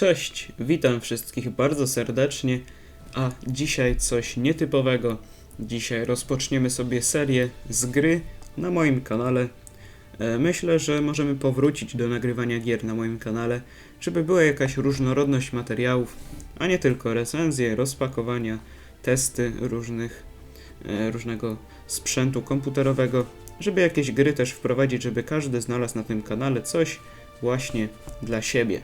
Cześć, witam wszystkich bardzo serdecznie, a dzisiaj coś nietypowego. Dzisiaj rozpoczniemy sobie serię z gry na moim kanale. E, Myślę, że możemy powrócić do nagrywania gier na moim kanale, żeby była jakaś różnorodność materiałów, a nie tylko recenzje, rozpakowania, testy różnych, e, różnego sprzętu komputerowego, żeby jakieś gry też wprowadzić, żeby każdy znalazł na tym kanale coś właśnie dla siebie.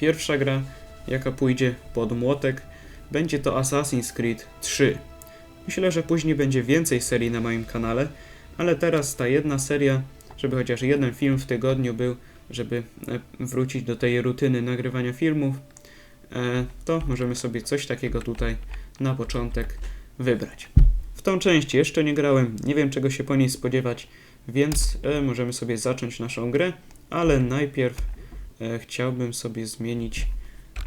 Pierwsza gra, jaka pójdzie pod młotek, będzie to Assassin's Creed 3. Myślę, że później będzie więcej serii na moim kanale, ale teraz ta jedna seria, żeby chociaż jeden film w tygodniu był, żeby e, wrócić do tej rutyny nagrywania filmów, e, to możemy sobie coś takiego tutaj na początek wybrać. W tą część jeszcze nie grałem, nie wiem czego się po niej spodziewać, więc e, możemy sobie zacząć naszą grę, ale najpierw chciałbym sobie zmienić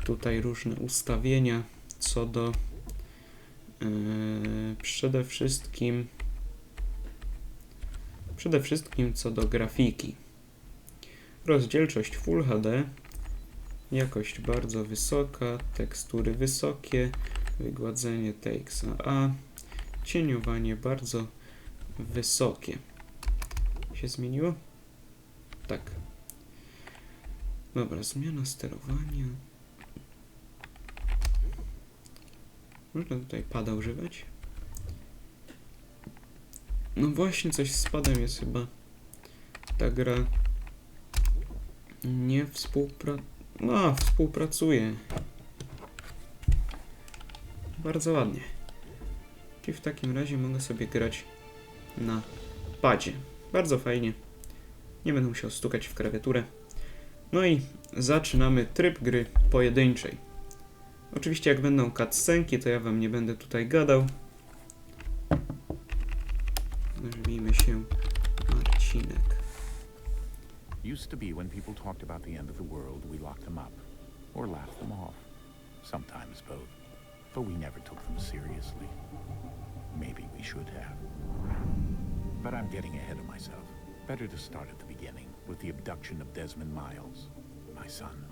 tutaj różne ustawienia co do e, przede wszystkim przede wszystkim co do grafiki. Rozdzielczość Full HD, jakość bardzo wysoka, tekstury wysokie, wygładzenie AA, cieniowanie bardzo wysokie. Się zmieniło? Tak. Dobra, zmiana sterowania. Można tutaj pada używać? No właśnie, coś z padem jest chyba. Ta gra nie współpra... No, współpracuje. Bardzo ładnie. Czyli w takim razie mogę sobie grać na padzie. Bardzo fajnie. Nie będę musiał stukać w klawiaturę. No i zaczynamy tryb gry pojedynczej. Oczywiście jak będą cutscenki, to ja wam nie będę tutaj gadał. Nazwijmy się Marcinek. Used to be when people talked about the end of the world, we locked them up. Or laughed them off. Sometimes both. But we never took them seriously. Maybe we should have. But I'm getting ahead of myself. Better to start at the beginning, with the abduction of Desmond Miles, my son.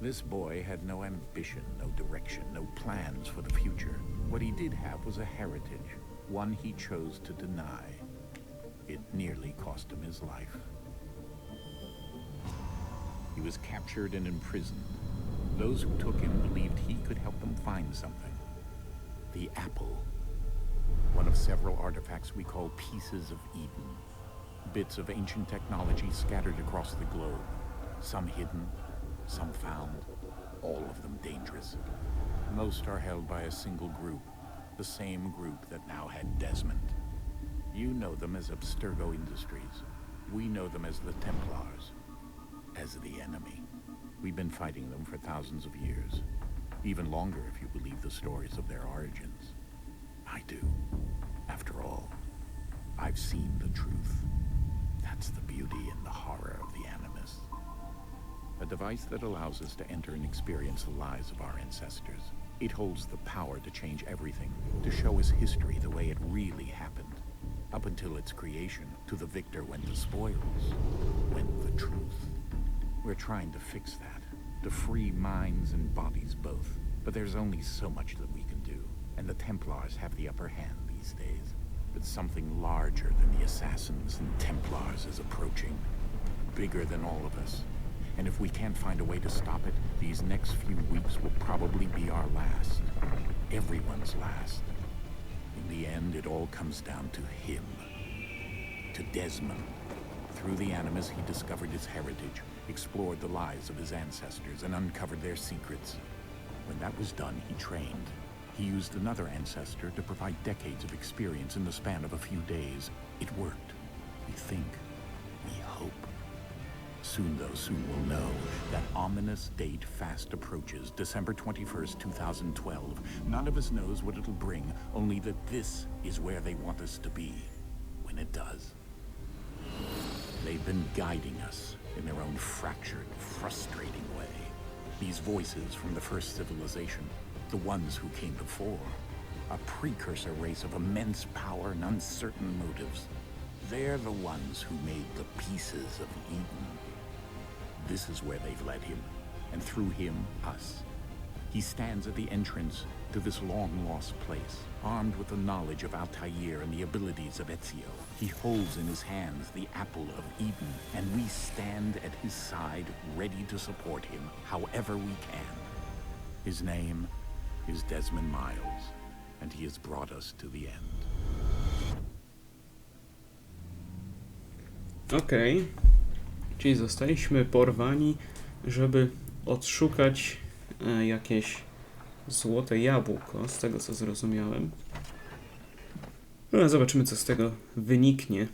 This boy had no ambition, no direction, no plans for the future. What he did have was a heritage, one he chose to deny. It nearly cost him his life. He was captured and imprisoned. Those who took him believed he could help them find something. The apple. One of several artifacts we call pieces of Eden. Bits of ancient technology scattered across the globe. Some hidden, some found, all of them dangerous. Most are held by a single group, the same group that now had Desmond. You know them as Abstergo Industries. We know them as the Templars, as the enemy. We've been fighting them for thousands of years. Even longer if you believe the stories of their origins. I do. After all, I've seen the truth. That's the beauty and the horror of the Animus. A device that allows us to enter and experience the lives of our ancestors. It holds the power to change everything, to show us history the way it really happened. Up until its creation, to the victor went the spoils, went the truth. We're trying to fix that, to free minds and bodies both. But there's only so much that we can do, and the Templars have the upper hand these days. But something larger than the Assassins and Templars is approaching, bigger than all of us. And if we can't find a way to stop it, these next few weeks will probably be our last. Everyone's last. In the end, it all comes down to him. To Desmond. Through the Animus, he discovered his heritage, explored the lives of his ancestors, and uncovered their secrets. When that was done, he trained. He used another ancestor to provide decades of experience in the span of a few days. It worked. We think. We hope. Soon, though, soon we'll know. That ominous date fast approaches, December 21st, 2012. None of us knows what it'll bring, only that this is where they want us to be. When it does. They've been guiding us in their own fractured, frustrating way. These voices from the first civilization, the ones who came before, a precursor race of immense power and uncertain motives. They're the ones who made the pieces of Eden. This is where they've led him. and through him, us. He stands at the entrance to this long-lost place, armed with the knowledge of Altair and the abilities of Ezio. He holds in his hands the Apple of Eden, and we stand at his side, ready to support him however we can. His name is Desmond Miles, and he has brought us to the end. Okej. Czyli zostaliśmy porwani, żeby odszukać e, jakieś złote jabłko, z tego co zrozumiałem. No, zobaczymy, co z tego wyniknie.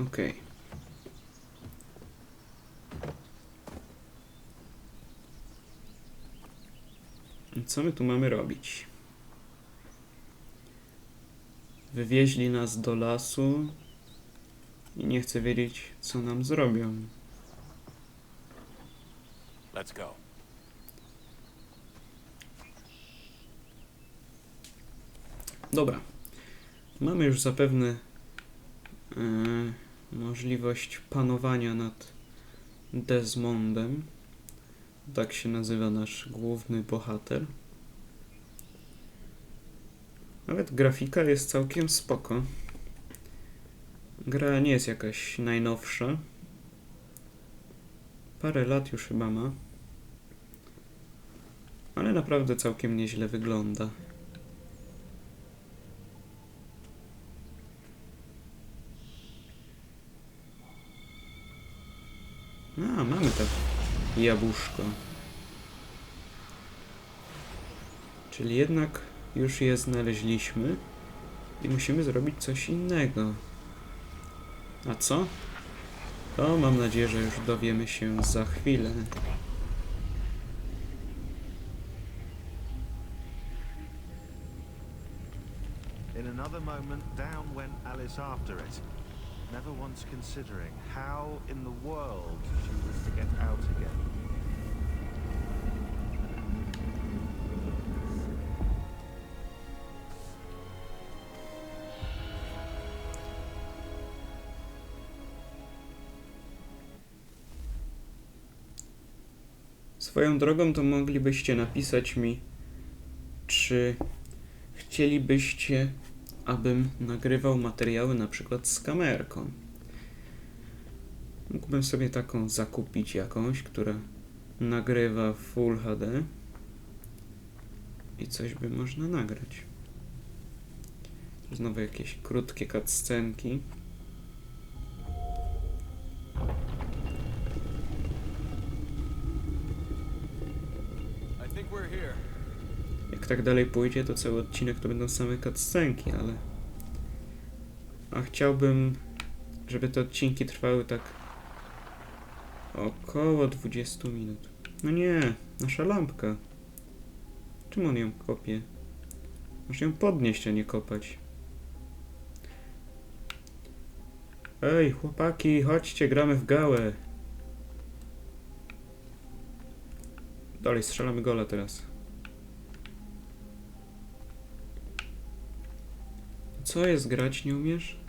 Okej. I Co my tu mamy robić? Wywieźli nas do lasu i nie chcę wiedzieć, co nam zrobią. Let's go. Dobra. Mamy już zapewne e, możliwość panowania nad Desmondem. Tak się nazywa nasz główny bohater. Nawet grafika jest całkiem spoko. Gra nie jest jakaś najnowsza. Parę lat już chyba ma. Ale naprawdę całkiem nieźle wygląda. A, mamy to jabłuszko. Czyli jednak już je znaleźliśmy i musimy zrobić coś innego. A co? To mam nadzieję, że już dowiemy się za chwilę. In another moment, down went Alice after it, never once considering how in the world she was to get out again. Swoją drogą to moglibyście napisać mi, czy chcielibyście, abym nagrywał materiały na przykład z kamerką. Mógłbym sobie taką zakupić jakąś, która nagrywa Full HD i coś by można nagrać. Znowu jakieś krótkie cutscenki. Jak tak dalej pójdzie, to cały odcinek to będą same cutscenki, ale... A chciałbym, żeby te odcinki trwały tak... Około 20 minut. No nie, nasza lampka. Czym on ją kopie? Może ją podnieść, a nie kopać. Ej, chłopaki, chodźcie, gramy w gałę. Dalej, strzelamy gola teraz. Co jest grać, nie umiesz?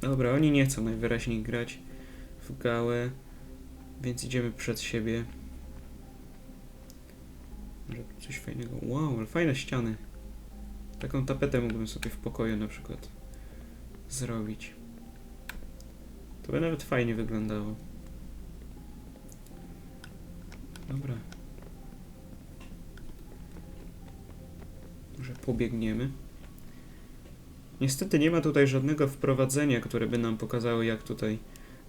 Dobra, oni nie chcą najwyraźniej grać w gałę, więc idziemy przed siebie. Może coś fajnego. Wow, ale fajne ściany. Taką tapetę mógłbym sobie w pokoju na przykład zrobić. To by nawet fajnie wyglądało. Dobra. Może pobiegniemy. Niestety nie ma tutaj żadnego wprowadzenia, które by nam pokazało, jak tutaj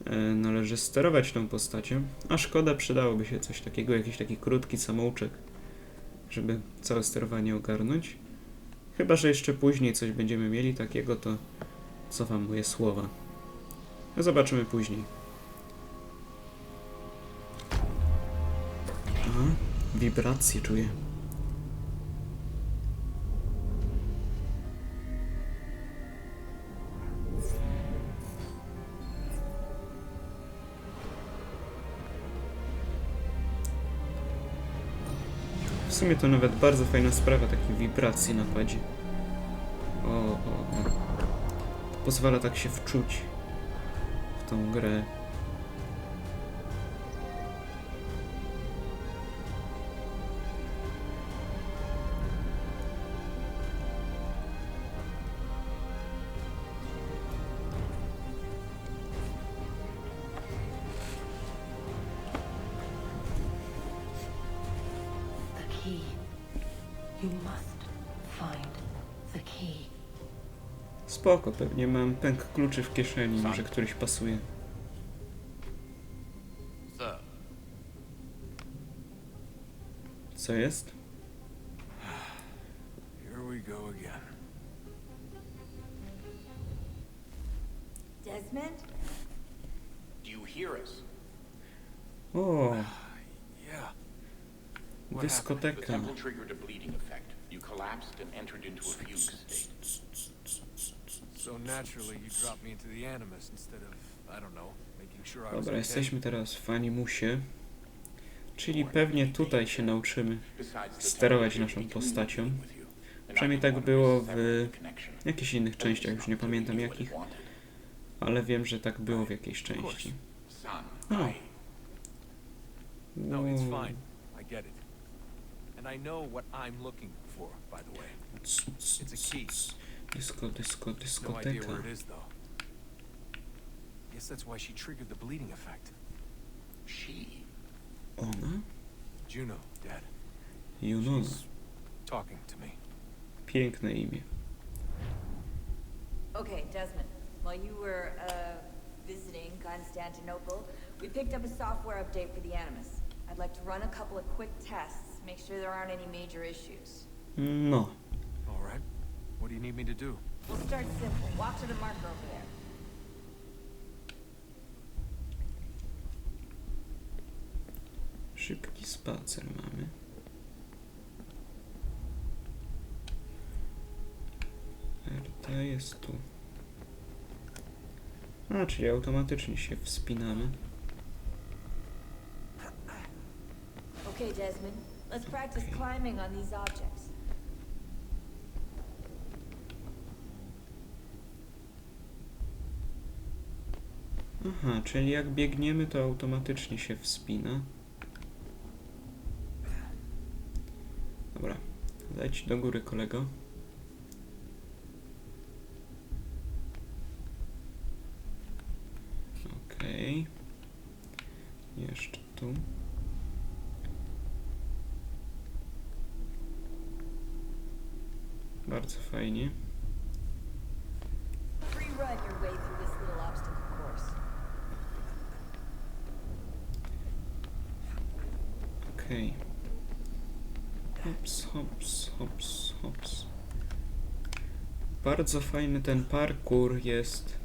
e, należy sterować tą postacią. A szkoda, przydałoby się coś takiego, jakiś taki krótki samouczek, żeby całe sterowanie ogarnąć. Chyba, że jeszcze później coś będziemy mieli takiego, to cofam moje słowa. Zobaczymy później. Wibracje czuję. W sumie to nawet bardzo fajna sprawa, takie wibracje na padzie. O, o, o. To pozwala tak się wczuć w tą grę. Spoko, pewnie mam pęk kluczy w kieszeni, może któryś pasuje. Co jest? Here we go again. Desmond? Do you hear us? O, Yeah. What The dyskoteka. temple triggered a bleeding effect. You collapsed and entered into a fugue state. Dobra, jesteśmy teraz w Animusie. Czyli pewnie tutaj się nauczymy. Sterować naszą postacią. Przynajmniej tak było w jakichś innych częściach, już nie pamiętam jakich, ale wiem, że tak było w jakiejś części. I... No, it's fine. I get it. And I know what I'm looking for, by the way. It's a key. C- Dysko, dysko, No idea dyskoteka. where it is, though. Guess that's why she triggered the bleeding effect. She... Ona? Juno, Dad. Junona. She's talking to me. Piękne imię. Okay, Desmond. While you were, uh, visiting Constantinople, we picked up a software update for the Animus. I'd like to run a couple of quick tests, make sure there aren't any major issues. No. What do you need me to do? We'll start simple. Walk to the marker over there. Szybki spacer mamy. RT jest tu. A, czyli automatycznie się wspinamy. Okay, Desmond. Let's practice climbing on these objects. Aha, czyli jak biegniemy, to automatycznie się wspina. Dobra, leć do góry, kolego. Okej. Jeszcze tu. Bardzo fajnie. Free run your way Okej. Hops, hops, hops, hops. Bardzo fajny ten parkour jest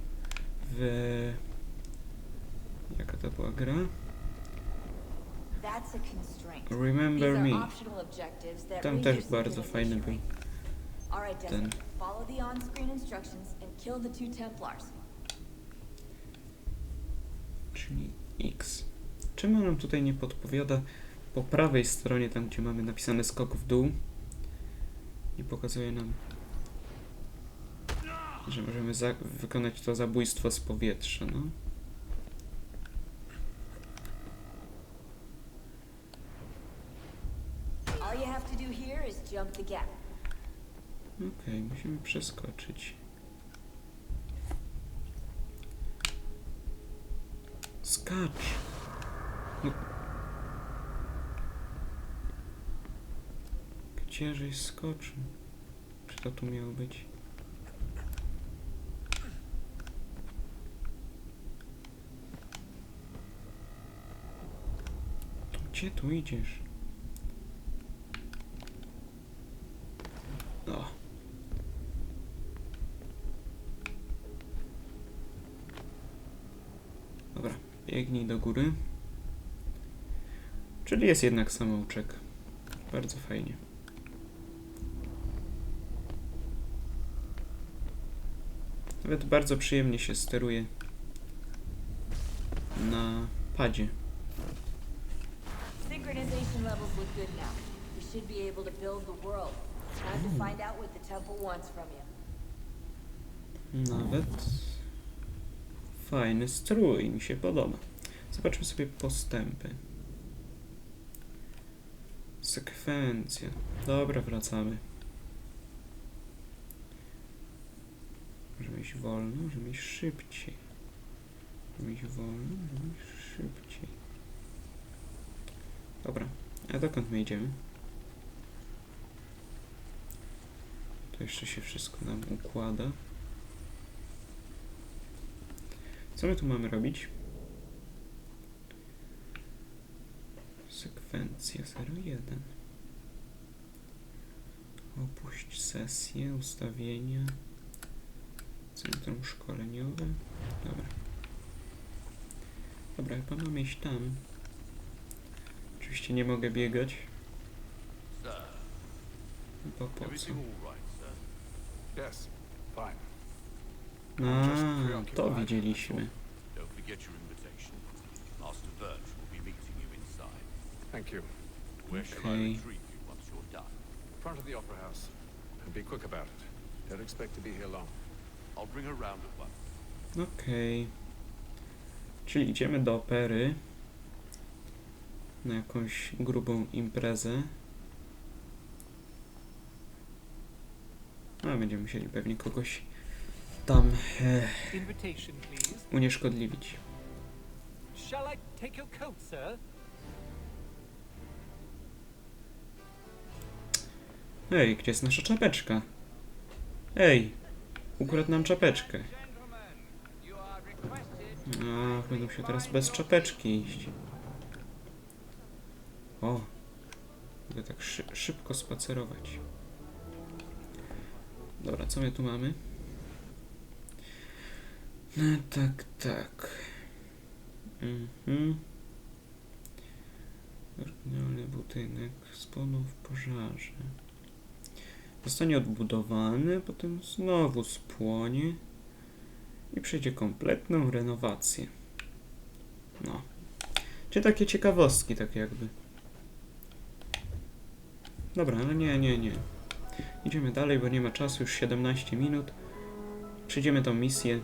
w... Jaka to była gra? Remember Me. Tam też bardzo fajny był. ten. Czyli X. Czemu nam tutaj nie podpowiada po prawej stronie, tam gdzie mamy napisane skok w dół? Nie pokazuje nam, że możemy wykonać to zabójstwo z powietrza, no. Okej, musimy przeskoczyć. Skacz! No. Gdzieżeś skoczył? Czy to tu miało być? To Gdzie tu idziesz? O. Dobra, biegnij do góry. Czyli jest jednak samouczek. Bardzo fajnie. Nawet bardzo przyjemnie się steruje na padzie. Synchronization levels look good now. We should be able to build the world. Time to find out what the temple wants from you. Nawet fajny strój, mi się podoba. Zobaczmy sobie postępy. Sekwencja. Dobra, wracamy. Możemy iść wolno, możemy iść szybciej. Możemy iść wolno, możemy iść szybciej. Dobra, a dokąd my idziemy? To jeszcze się wszystko nam układa. Co my tu mamy robić? Sekwencja 01. Opuść sesję, ustawienia. Centrum szkoleniowe. Dobra. Dobra, chyba mamy iść tam. Oczywiście nie mogę biegać. Bo po co? Everything all right, sir? Yes, fine. A, to widzieliśmy. Don't forget your invitation. Master Birch will be meeting you inside. Thank you. Where shall Okay. I retrieve you once you're done? Front of the Opera House. And be quick about it. Don't expect to be here long. Okej. Czyli idziemy do opery. Na jakąś grubą imprezę. A będziemy musieli pewnie kogoś tam e, unieszkodliwić. Shall I take your coat, sir? Ej, gdzie jest nasza czapeczka? Ej, ukradł nam czapeczkę. Ach, będą się teraz bez czapeczki iść. O, mogę tak szy szybko spacerować. Dobra, co my tu mamy? No tak, tak. Mhm. Oryginalny budynek spłonął w pożarze. Zostanie odbudowany, potem znowu spłonie i przejdzie kompletną renowację. No. Czy takie ciekawostki, tak jakby. Dobra, ale nie, nie, nie. Idziemy dalej, bo nie ma czasu, już 17 minut. Przejdziemy tą misję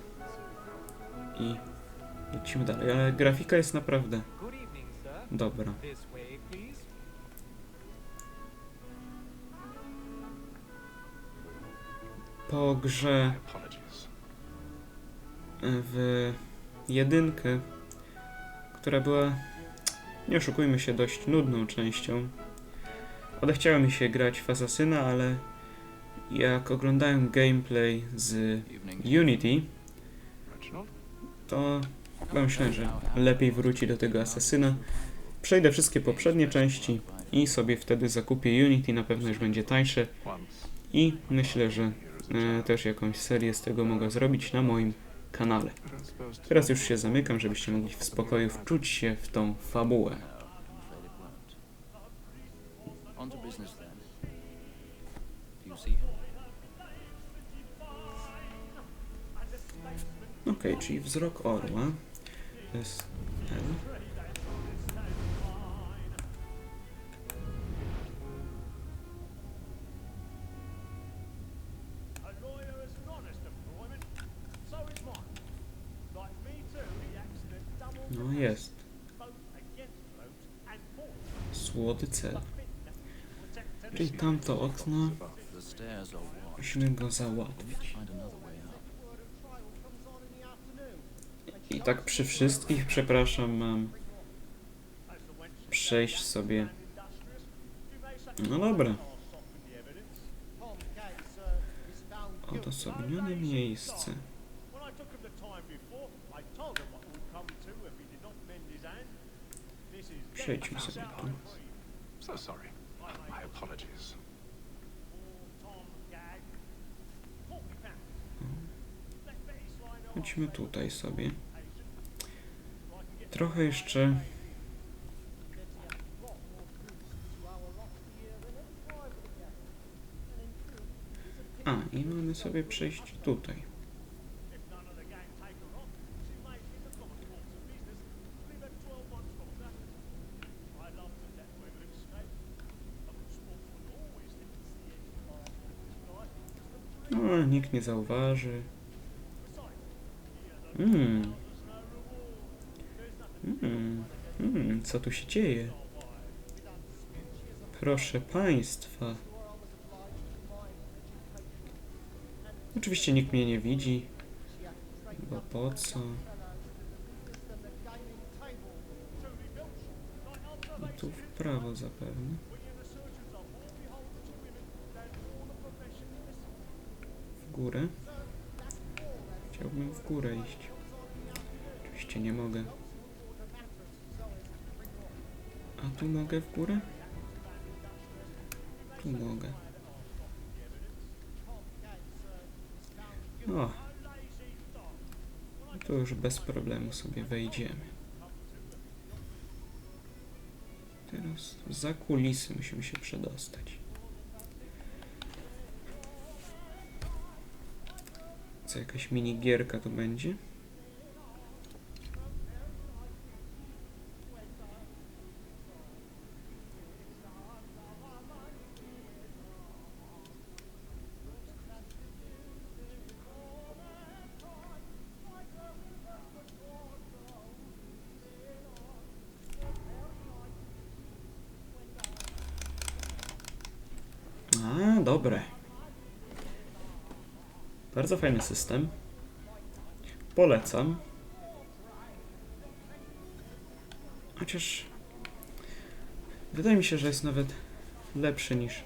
i lecimy dalej. Ale grafika jest naprawdę dobra. Po grze w jedynkę, która była, nie oszukujmy się, dość nudną częścią. Odechciało mi się grać w Assassina, ale jak oglądałem gameplay z Unity, to pomyślałem, że lepiej wróci do tego Assassina. Przejdę wszystkie poprzednie części i sobie wtedy zakupię Unity, na pewno już będzie tańsze i myślę, że E, też jakąś serię z tego mogę zrobić na moim kanale. Teraz już się zamykam, żebyście mogli w spokoju wczuć się w tą fabułę. Okej, czyli wzrok orła. To jest cel. Czyli tamto okno musimy go załatwić. I tak przy wszystkich, przepraszam, mam przejść sobie. No dobra. Odosobnione miejsce. Przejdźmy sobie tu. So sorry. My apologies. Off. Chodźmy tutaj sobie. Trochę jeszcze. A, i mamy sobie przejść tutaj. If none of the gang take her on, she may, in the common course of business, leave her 12 months longer. I love to let women escape. A good sportsman always thinks the edge of life. This guy is the Nikt nie zauważy. Mm. Mm. Mm. Co tu się dzieje? Proszę państwa. Oczywiście nikt mnie nie widzi. Bo po co? No tu w prawo zapewne. Górę. Chciałbym w górę iść. Oczywiście nie mogę. A tu mogę w górę? Tu mogę. O. To już bez problemu sobie wejdziemy. Teraz za kulisy musimy się przedostać. Co, jakaś minigierka to będzie? Bardzo fajny system. Polecam. Chociaż wydaje mi się, że jest nawet lepszy niż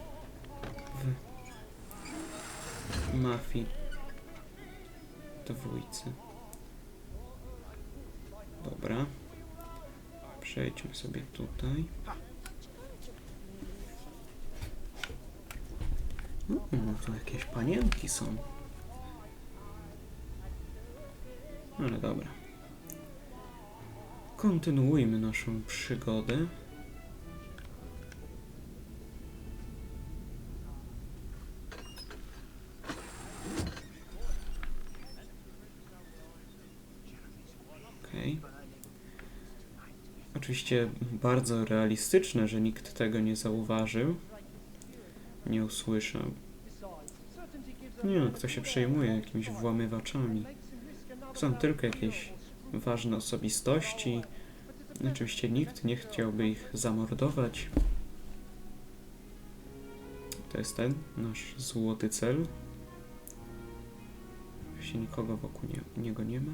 w Mafii dwójce. Dobra. Przejdźmy sobie tutaj. No, to jakieś panienki są. Ale dobra. Kontynuujmy naszą przygodę. Okej. Oczywiście bardzo realistyczne, że nikt tego nie zauważył, nie usłyszał. Nie no, kto się przejmuje jakimiś włamywaczami. Są tylko jakieś ważne osobistości. Oczywiście nikt nie chciałby ich zamordować. To jest ten, nasz złoty cel. Jeśli nikogo wokół nie, niego nie ma.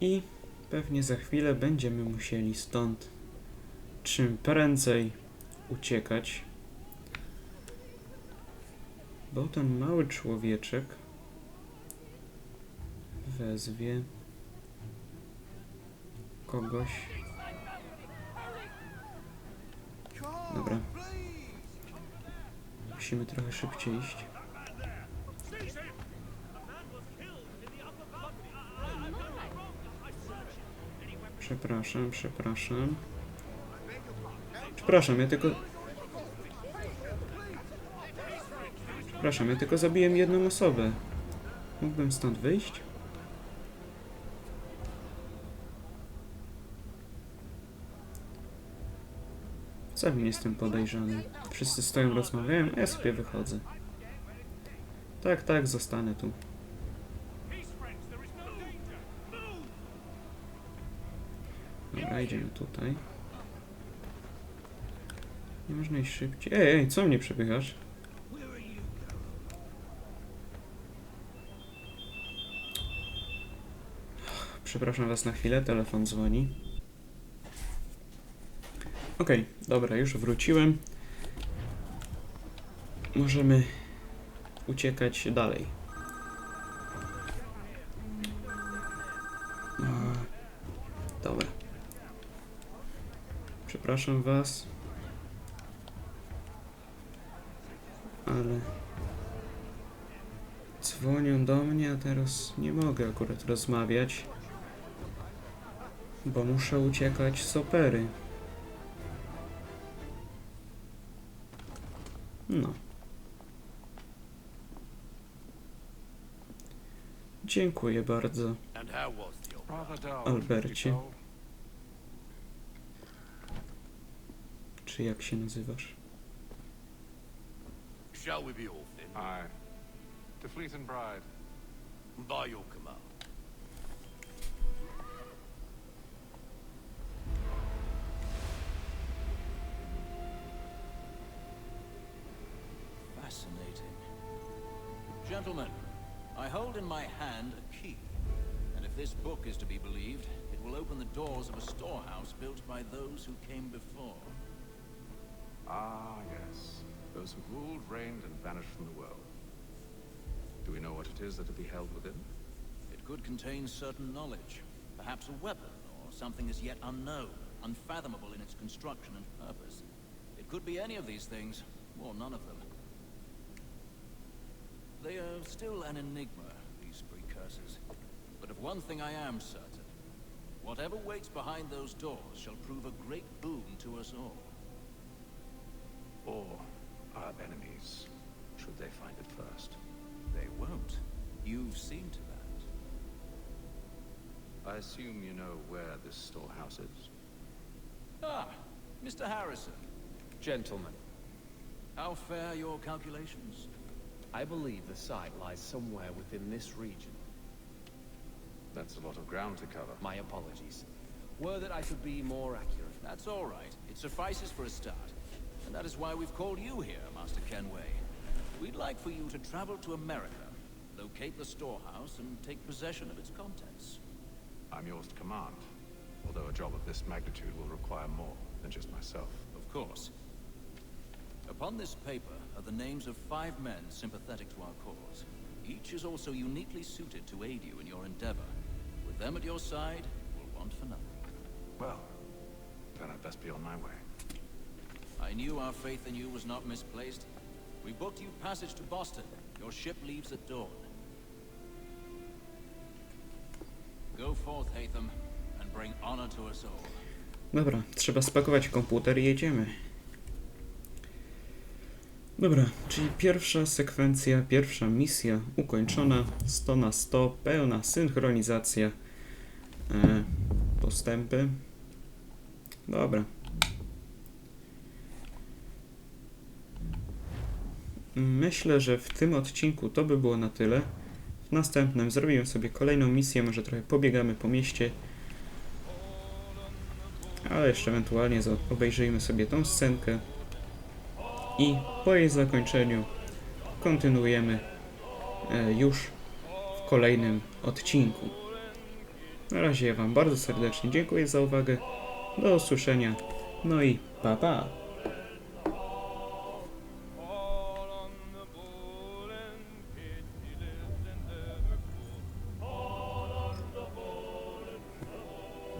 I pewnie za chwilę będziemy musieli stąd czym prędzej uciekać. Bo ten mały człowieczek wezwie kogoś. Dobra. Musimy trochę szybciej iść. Przepraszam, przepraszam. Przepraszam, ja tylko... Przepraszam, ja tylko zabiłem jedną osobę. Mógłbym stąd wyjść? Wcale nie jestem podejrzany. Wszyscy stoją, rozmawiają, a ja sobie wychodzę. Tak, tak, zostanę tu. Dobra, idziemy tutaj. Nie można iść szybciej. Ej, ej, co mnie przepychasz? Przepraszam was na chwilę, telefon dzwoni. Okej, dobra, już wróciłem. Możemy uciekać dalej. A, dobra. Przepraszam was. Ale dzwonią do mnie, a teraz nie mogę akurat rozmawiać, bo muszę uciekać z opery. No. Dziękuję bardzo. Albercie. Czy jak się nazywasz? Shall we be off then? Aye. To Fleet and Bride. By your command. Fascinating. Gentlemen, I hold in my hand a key. And if this book is to be believed, it will open the doors of a storehouse built by those who came before. Ah, yes. Those who ruled, reigned, and vanished from the world. Do we know what it is that to be held within? It could contain certain knowledge, perhaps a weapon, or something as yet unknown, unfathomable in its construction and purpose. It could be any of these things, or none of them. They are still an enigma, these precursors. But of one thing I am certain. Whatever waits behind those doors shall prove a great boon to us all. Or our enemies, should they find it first? They won't. You've seen to that. I assume you know where this storehouse is? Ah, Mr. Harrison. Gentlemen, How fare your calculations? I believe the site lies somewhere within this region. That's a lot of ground to cover. My apologies. Were that I could be more accurate. That's all right. It suffices for a start. And that is why we've called you here, Master Kenway. We'd like for you to travel to America, locate the storehouse, and take possession of its contents. I'm yours to command, although a job of this magnitude will require more than just myself. Of course. Upon this paper are the names of five men sympathetic to our cause. Each is also uniquely suited to aid you in your endeavor. With them at your side, we'll want for nothing. Well, then I'd best be on my way. I knew our faith in you was not misplaced. We booked you passage to Boston. Your ship leaves at dawn. Go forth, Hatham, and bring honor to us all. Dobra, trzeba spakować komputer i jedziemy. Dobra, czyli pierwsza sekwencja, pierwsza misja ukończona, 100 na 100, pełna synchronizacja, e, postępy. Dobra. Myślę, że w tym odcinku to by było na tyle. W następnym zrobimy sobie kolejną misję, może trochę pobiegamy po mieście. Ale jeszcze ewentualnie obejrzyjmy sobie tą scenkę. I po jej zakończeniu kontynuujemy e, już w kolejnym odcinku. Na razie ja Wam bardzo serdecznie dziękuję za uwagę. Do usłyszenia. No i pa pa.